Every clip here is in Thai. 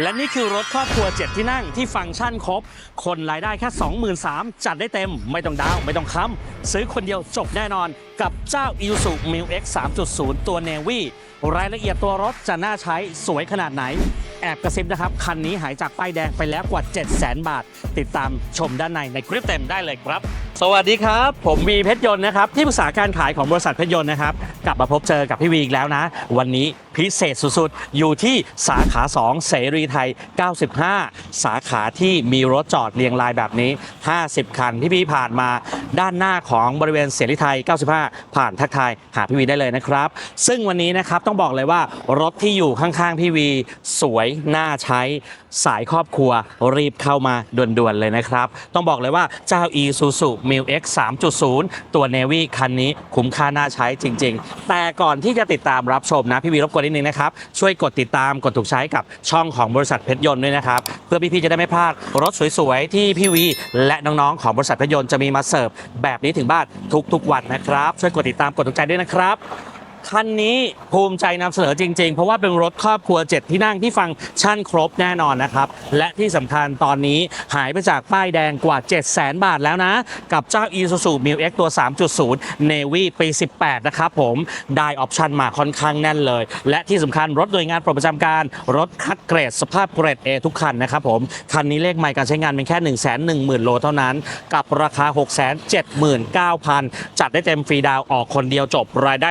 และนี่คือรถครอบครัว 7 ที่นั่งที่ฟังก์ชันครบ คนรายได้แค่ 23,000จัดได้เต็ม ไม่ต้องดาว ไม่ต้องค้ำซื้อคนเดียวจบแน่นอนกับเจ้า i s u m i l X 3.0 ตัว Navy รายละเอียดตัวรถจะน่าใช้สวยขนาดไหน แอบกระซิบนะครับ คันนี้หายจากป้ายแดงไปแล้วกว่า 700,000 บาท ติดตามชมด้านในในคลิปเต็มได้เลยครับ สวัสดีครับ ผมวีเพชรยนต์นะครับที่ปรึกษาการขายของบริษัทเพชรยนต์นะครับ กลับมาพบเจอกับพี่วีอีกแล้วนะ วันนี้พิเศษสุดๆ อยู่ที่สาขา 2 เสรีไทย 95 สาขาที่มีรถจอดเรียงรายแบบนี้ 50 คันที่พี่ผ่านมาด้านหน้าของบริเวณเสรีไทย 95 ผ่านทักทายหาพี่วีได้เลยนะครับ ซึ่งวันนี้นะครับต้องบอกเลยว่ารถที่อยู่ข้างๆพี่วี สวยน่าใช้สายครอบครัวรีบเข้ามาด่วนๆเลยนะครับ ต้องบอกเลยว่าเจ้า Isuzu m i l X 3.0 ตัว Navy คันนี้คุ้มค่าน่าใช้จริง ๆ แต่ก่อนที่จะติดตามรับชมนะ พี่วีรบกวนนิดนึงนะครับ ช่วยกดติดตามกดถูกใช้กับช่องของบริษัทเพชรยนต์ด้วยนะครับ เพื่อพี่ๆจะได้ไม่พลาดรถสวยๆ ที่พี่วี และน้องๆของบริษัทเพชรยนต์จะมีมาเสิร์ฟแบบนี้ถึงบ้านทุกๆวันนะครับ ช่วยกดติดตามกดถูกใจด้วยนะครับ คันนี้ภูมิใจนำเสนอจริง ๆ เพราะว่าเป็นรถครอบครัว 7 ที่นั่งที่ฟังชั่นครบแน่นอนนะครับ และที่สำคัญตอนนี้หายไปจากป้ายแดงกว่า 7 0 0 0 0 0 บาทแล้วนะ กับเจ้า Isuzu m i l X ตัว 3.0 Navy ปี 18 นะครับผมได้ออปชันมาค่อนข้างแน่นเลย และที่สำคัญรถโดยงานประจำการ รถคัดเกรดสภาพเกรด A ทุกคันนะครับผม คันนี้เลขใหม่การใช้งานเป็นแค่ 1 1 0 0 0 0 โลเท่านั้น กับราคา 679,000 จัดได้เต็มฟรีดาวออกคนเดียวจบรายได้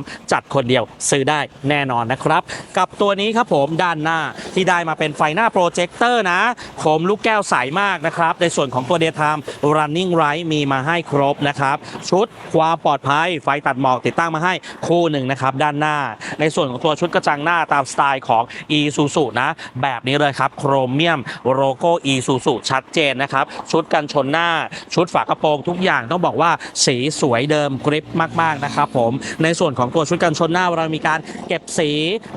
3 จัดคนเดียวซื้อได้แน่นอนนะครับ กับตัวนี้ครับผมด้านหน้าที่ได้มาเป็นไฟหน้าโปรเจคเตอร์นะคมลูกแก้วใสมากนะครับ ในส่วนของตัว Daytime Running Light มีมาให้ครบนะครับ ชุดความปลอดภัยไฟตัดหมอกติดตั้งมาให้คู่หนึ่งนะครับ ด้านหน้า ในส่วนของตัวชุดกระจังหน้าตามสไตล์ของ e s u s u นะ แบบนี้เลยครับโครเมียมโลโก้ e s u s u ชัดเจนนะครับ ชุดกันชนหน้า ชุดฝากระโปรงทุกอย่างต้องบอกว่าสีสวยเดิมกริปมาก ๆ นะครับผมในส่วนของตัวชุดกันชนหน้าเรามีการเก็บสี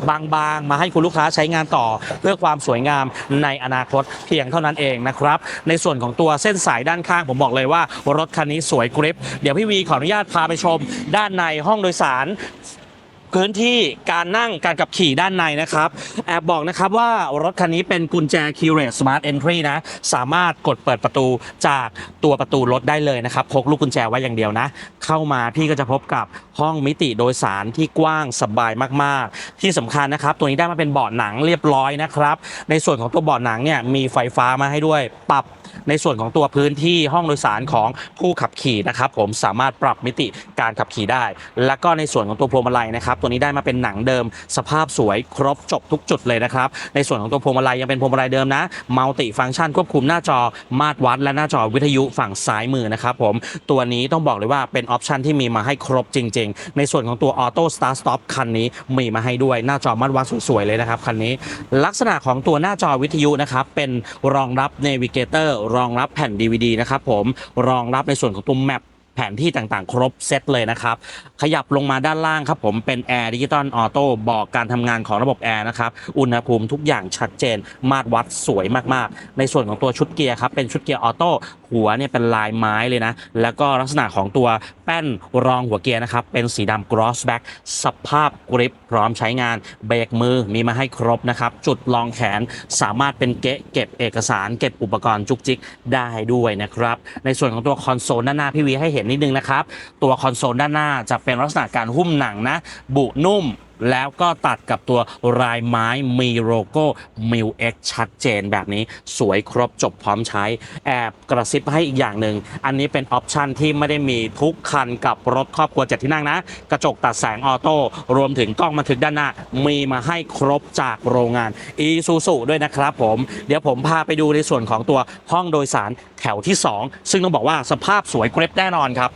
บางๆ มาให้คุณลูกค้าใช้งานต่อ เพื่อความสวยงามในอนาคตเพียงเท่านั้นเองนะครับ ในส่วนของตัวเส้นสายด้านข้างผมบอกเลยว่ารถคันนี้สวยกริป เดี๋ยวพี่วีขออนุญาตพาไปชม ด้านในห้องโดยสาร พื้นที่การนั่งการขับขี่ด้านในนะครับ แอบบอกนะครับว่ารถคันนี้เป็นกุญแจ k e y r e s Smart Entry นะ สามารถกดเปิดประตูจากตัวประตูรถได้เลยนะครับพกลูกกุญแจไว้อย่างเดียวนะ เข้ามาพี่ก็จะพบกับห้องมิติโดยสารที่กว้างสบายมาก ๆ ที่สำคัญนะครับ ตัวนี้ได้มาเป็นเบาะหนังเรียบร้อยนะครับ ในส่วนของตัวเบาะหนังเนี่ยมีไฟฟ้ามาให้ด้วยปรับ ในส่วนของตัวพื้นที่ห้องโดยสารของผู้ขับขี่นะครับผมสามารถปรับมิติการขับขี่ได้ แล้วก็ในส่วนของตัวพวงมาลัยนะครับตัวนี้ได้มาเป็นหนังเดิม สภาพสวยครบจบทุกจุดเลยนะครับในส่วนของตัวพวงมาลัยยังเป็นพวงมาลัยเดิมนะมัลติฟังก์ชันควบคุมหน้าจอมาตรวัด และหน้าจอวิทยุฝั่งซ้ายมือนะครับผมตัวนี้ต้องบอกเลยว่าเป็นออปชันที่มีมาให้ครบจริง ๆ ในส่วนของตัวออโต้สตาร์สต็อปคันนี้มีมาให้ด้วยหน้าจอมาตรวัดสวยๆเลยนะครับคันนี้ ลักษณะของตัวหน้าจอวิทยุนะครับเป็นรองรับ Navigator รรองรับแผ่น DVD นะครับผมรองรับในส่วนของตัวแมป แผนที่ต่างๆ ครบเซตเลยนะครับ ขยับลงมาด้านล่างครับผมเป็น Air Digital Auto บอกการทำงานของระบบแอร์นะครับ อุณหภูมิทุกอย่างชัดเจน มาตรวัดสวยมากๆ ในส่วนของตัวชุดเกียร์ครับ เป็นชุดเกียร์ออโต้หัวเนี่ยเป็นลายไม้เลยนะ แล้วก็ลักษณะของตัวแป้นรองหัวเกียร์นะครับ เป็นสีดำ Cross Back สภาพกริปพร้อมใช้งานเบรกมือมีมาให้ครบนะครับ จุดรองแขนสามารถเป็นเกะเก็บเอกสาร เก็บอุปกรณ์จุกจิกได้ด้วยนะครับ ในส่วนของตัวคอนโซลด้านหน้าพี่วีให้เห็นนิดนึงนะครับ ตัวคอนโซลด้านหน้าจะเป็นลักษณะการหุ้มหนังนะ บุนุ่ม แล้วก็ตัดกับตัวลายไม้มีโลโก้ m i l X ชัดเจนแบบนี้สวยครบจบพร้อมใช้ แอบกระซิบให้อีกอย่างหนึ่ง อันนี้เป็นออปชันที่ไม่ได้มีทุกคันกับรถครอบครัวเจ็ดที่นั่งนะ กระจกตัดแสงออโต้รวมถึงกล้องบันทึกด้านหน้า มีมาให้ครบจากโรงงาน e s u s u ด้วยนะครับผม เดี๋ยวผมพาไปดูในส่วนของตัวห้องโดยสารแถวที่ 2 ซึ่งต้องบอกว่าสภาพสวยเกรบแน่นอนครับ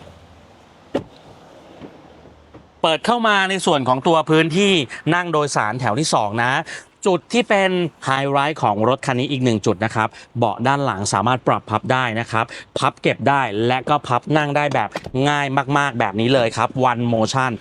เปิดเข้ามาในส่วนของตัวพื้นที่นั่งโดยสารแถวที่ 2 นะ จุดที่เป็นไฮไลท์ของรถคันนี้อีกหนึ่งจุดนะครับ เบาะด้านหลังสามารถปรับพับได้นะครับ พับเก็บได้และก็พับนั่งได้แบบง่ายมาก ๆ แบบนี้เลยครับ one motion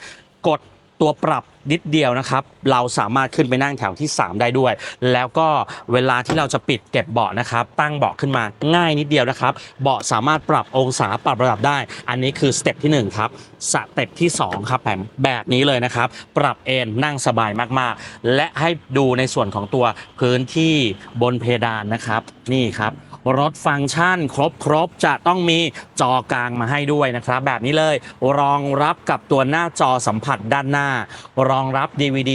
กด ตัวปรับนิดเดียวนะครับ เราสามารถขึ้นไปนั่งแถวที่ 3 ได้ด้วย แล้วก็เวลาที่เราจะปิดเก็บเบาะนะครับ ตั้งเบาะขึ้นมาง่ายนิดเดียวนะครับ เบาะสามารถปรับองศาปรับระดับได้ อันนี้คือสเต็ปที่ 1 ครับ สเต็ปที่ 2 ครับแผมแบบนี้เลยนะครับ ปรับเอนนั่งสบายมากๆ และให้ดูในส่วนของตัวพื้นที่บนเพดานนะครับ นี่ครับ รถฟังก์ชันครบครบจะต้องมีจอกลางมาให้ด้วยนะครับ แบบนี้เลยรองรับกับตัวหน้าจอสัมผัสด้านหน้า รองรับ DVD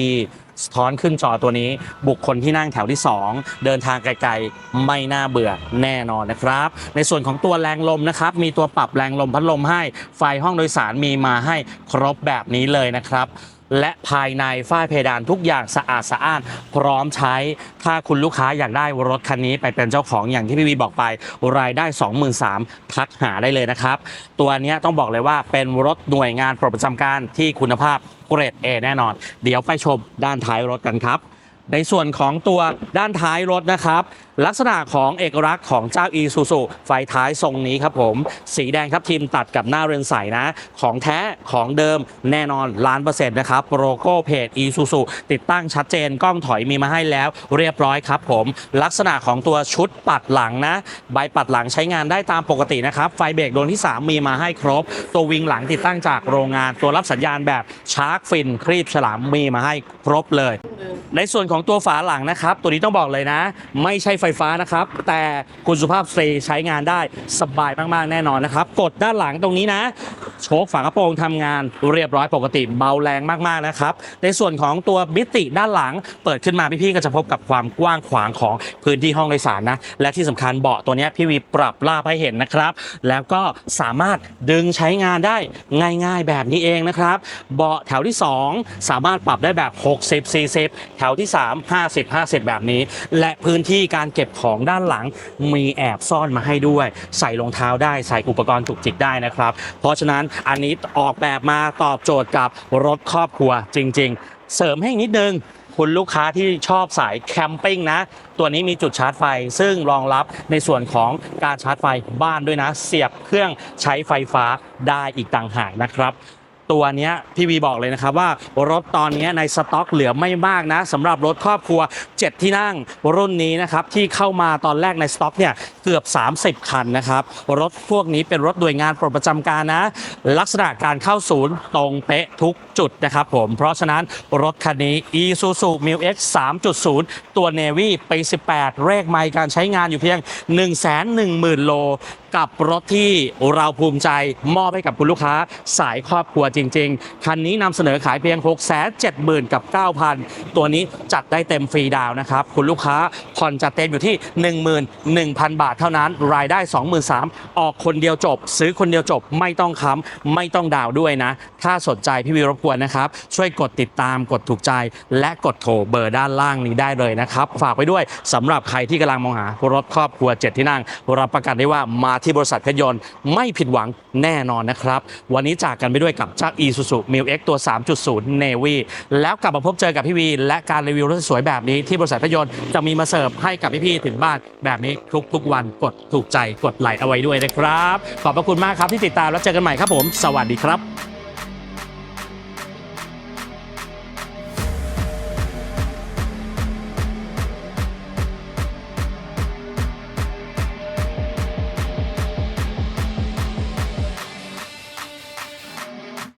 สะท้อนขึ้นจอตัวนี้ บุคคลที่นั่งแถวที่ 2 เดินทางไกลๆ ไม่น่าเบื่อแน่นอนนะครับ ในส่วนของตัวแรงลมนะครับ มีตัวปรับแรงลมพัดลมให้ ไฟห้องโดยสารมีมาให้ครบแบบนี้เลยนะครับ และภายในฝ้าเพดานทุกอย่างสะอาดสะอ้าน พร้อมใช้ถ้าคุณลูกค้าอยากได้รถคันนี้ไปเป็นเจ้าของอย่างที่พี่วีบอกไป รายได้ 23,000ทักหาได้เลยนะครับ ตัวนี้ต้องบอกเลยว่าเป็นรถหน่วยงานปลดประจำการที่คุณภาพเกรด A แน่นอน เดี๋ยวไปชมด้านท้ายรถกันครับ ในส่วนของตัวด้านท้ายรถนะครับ ลักษณะของเอกลักษณ์ของเจ้า e s u s u ไฟท้ายทรงนี้ครับผม สีแดงครับทีมตัดกับหน้าเรือนใสนะ ของแท้ของเดิมแน่นอนล้านเปอร์เซ็นต์นะครับโลโก้เพจ e s u s u ติดตั้งชัดเจนกล้องถอยมีมาให้แล้ว เรียบร้อยครับผม ลักษณะของตัวชุดปัดหลังนะ ใบปัดหลังใช้งานได้ตามปกตินะครับ ไฟเบรกดวงที่ 3 มีมาให้ครบ ตัววิงหลังติดตั้งจากโรงงาน ตัวรับสัญญาณแบบชาร์กฟินครีบฉลามมีมาให้ครบเลย ในส่วนของตัวฝาหลังนะครับ ตัวนี้ต้องบอกเลยนะ ไม่ใช่ไฟฟ้านะครับ แต่คุณสุภาพสตรีใช้งานได้สบายมากๆแน่นอนนะครับ กดด้านหลังตรงนี้นะ โชคฝากระโปรงทำงานเรียบร้อยปกติเบาแรงมากๆนะครับ ในส่วนของตัวมิติด้านหลัง เปิดขึ้นมาพี่ๆก็จะพบกับความกว้างขวางของพื้นที่ห้องโดยสารนะ และที่สำคัญเบาะตัวนี้พี่วีปรับลาบให้เห็นนะครับ แล้วก็สามารถดึงใช้งานได้ง่าย ๆ แบบนี้เองนะครับ เบาะแถวที่ 2 สามารถปรับได้แบบ 60 40 แถวที่ 3 50 50 แบบนี้ และพื้นที่การเก็บของด้านหลังมีแอบซ่อนมาให้ด้วย ใส่รองเท้าได้ใส่อุปกรณ์จุกจิกได้นะครับ เพราะฉะนั้นอันนี้ออกแบบมาตอบโจทย์กับรถครอบครัวจริง ๆ เสริมให้นิดนึงคุณลูกค้าที่ชอบสายแคมปิ้งนะ ตัวนี้มีจุดชาร์จไฟ ซึ่งรองรับในส่วนของการชาร์จไฟบ้านด้วยนะ เสียบเครื่องใช้ไฟฟ้าได้อีกต่างหากนะครับ ตัวเนี้ยพี่วีบอกเลยนะครับว่ารถตอนนี้ในสต็อกเหลือไม่มากนะสำหรับรถครอบครัว 7 ที่นั่งรุ่นนี้นะครับที่เข้ามาตอนแรกในสต็อกเนี่ยเกือบ 30 คันนะครับรถพวกนี้เป็นรถหน่วยงานปลดประจำการนะ ลักษณะการเข้าศูนย์ตรงเป๊ะทุกจุดนะครับผมเพราะฉะนั้นรถคันนี้ Isuzu m i l X 3.0 ตัว Navy ปี 18 เลขไมล์การใช้งานอยู่เพียง 110,000 โล กับรถที่เราภูมิใจมอบให้กับคุณลูกค้าสายครอบครัวจริง ๆ คันนี้นำเสนอขายเพียง 670,000กับ 9,000 ตัวนี้จัดได้เต็มฟรีดาวนะครับ คุณลูกค้าผ่อนจัดเต็มอยู่ที่ 11,000 บาทเท่านั้น รายได้ 23,000ออกคนเดียวจบ ซื้อคนเดียวจบไม่ต้องค้ำไม่ต้องดาวด้วยนะ ถ้าสนใจพี่วีรบกวนนะครับ ช่วยกดติดตามกดถูกใจ และกดโทรเบอร์ด้านล่างนี้ได้เลยนะครับ ฝากไว้ด้วยสำหรับใครที่กำลังมองหารถครอบครัว 7 ที่นั่ง รับประกันได้ว่ามาที่บริษัทเพชรยนต์ไม่ผิดหวังแน่นอนนะครับ วันนี้จากกันไปด้วยกับจ้า Isuzu m i l X ตัว 3.0 Navy แล้วกลับมาพบเจอกับพี่วี และการรีวิวรถสวยแบบนี้ที่บริษัทพยนต์จะมีมาเสิร์ฟให้กับพี่ๆถึงบ้านแบบนี้ทุกๆวันกดถูกใจกดไลค์เอาไว้ด้วยนะครับ ขอบพระคุณมากครับที่ติดตามแล้วเจอกันใหม่ครับผม สวัสดีครับ